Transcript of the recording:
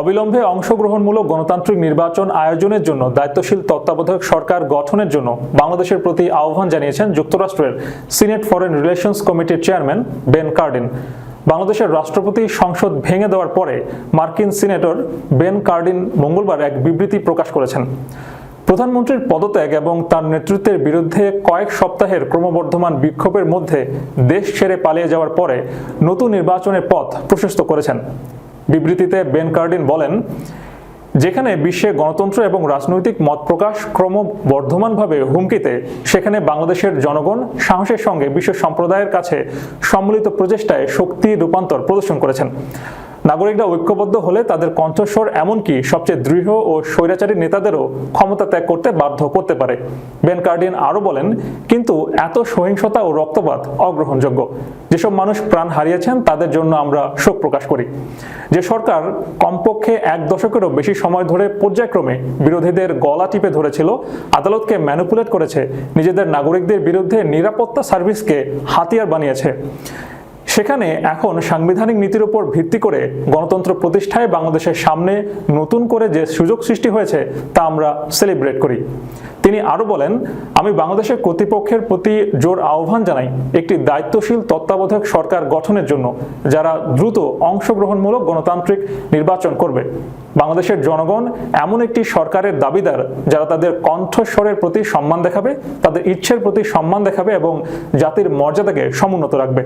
অবিলম্বে অংশগ্রহণমূলক গণতান্ত্রিক নির্বাচন আয়োজনের জন্য দায়িত্বশীল তত্ত্বাবধায়ক সরকার গঠনের জন্য বাংলাদেশের প্রতি আহ্বান জানিয়েছেন যুক্তরাষ্ট্রের সিনেট ফরেন রিলেশনস কমিটির চেয়ারম্যান বেন কার্ডিন। বাংলাদেশের রাষ্ট্রপতি সংসদ ভেঙে দেওয়ার পরে মার্কিন সিনেটর বেন কার্ডিন মঙ্গলবার এক বিবৃতি প্রকাশ করেছেন। প্রধানমন্ত্রীর পদত্যাগ এবং তার নেতৃত্বের বিরুদ্ধে কয়েক সপ্তাহের ক্রমবর্ধমান বিক্ষোভের মধ্যে দেশ ছেড়ে পালিয়ে যাওয়ার পরে নতুন নির্বাচনের পথ প্রশস্ত করেছেন। বিবৃতিতে বেন কার্ডিন বলেন, যেখানে বিশ্বে গণতন্ত্র এবং রাজনৈতিক মত প্রকাশ ক্রমবর্ধমানভাবে হুমকিতে, সেখানে বাংলাদেশের জনগণ সাহসের সঙ্গে বিশ্ব সম্প্রদায়ের কাছে সম্মিলিত প্রচেষ্টায় শক্তি রূপান্তর প্রদর্শন করেছেন। নাগরিকরা ঐক্যবদ্ধ হলে তাদের কণ্ঠস্বর এমনকি সবচেয়ে দৃঢ় ও স্বৈরাচারী নেতাদেরও ক্ষমতা ত্যাগ করতে বাধ্য করতে পারে। বেন কার্ডিন আরও বলেন, কিন্তু এত সহিংসতা ও রক্তপাত অগ্রহণযোগ্য। যেসব মানুষ প্রাণ হারিয়েছেন, তাদের জন্য আমরা শোক প্রকাশ করি। যে সরকার কমপক্ষে এক দশকেরও বেশি সময় ধরে পর্যায়ক্রমে বিরোধীদের গলা টিপে ধরেছিল, আদালতকে ম্যানুপুলেট করেছে, নিজেদের নাগরিকদের বিরুদ্ধে নিরাপত্তা সার্ভিসকে হাতিয়ার বানিয়েছে। সেখানে এখন সাংবিধানিক নীতির উপর ভিত্তি করে গণতন্ত্র প্রতিষ্ঠায় বাংলাদেশের সামনে নতুন করে যে সুযোগ সৃষ্টি হয়েছে, তা আমরা সেলিব্রেট করি। তিনি আরও বলেন, আমি বাংলাদেশের কর্তৃপক্ষের প্রতি জোর আহ্বান জানাই একটি দায়িত্বশীল তত্ত্বাবধায়ক সরকার গঠনের জন্য, যারা দ্রুত অংশগ্রহণমূলক গণতান্ত্রিক নির্বাচন করবে। বাংলাদেশের জনগণ এমন একটি সরকারের দাবিদার যারা তাদের কণ্ঠস্বরের প্রতি সম্মান দেখাবে, তাদের ইচ্ছের প্রতি সম্মান দেখাবে এবং জাতির মর্যাদাকে সমুন্নত রাখবে।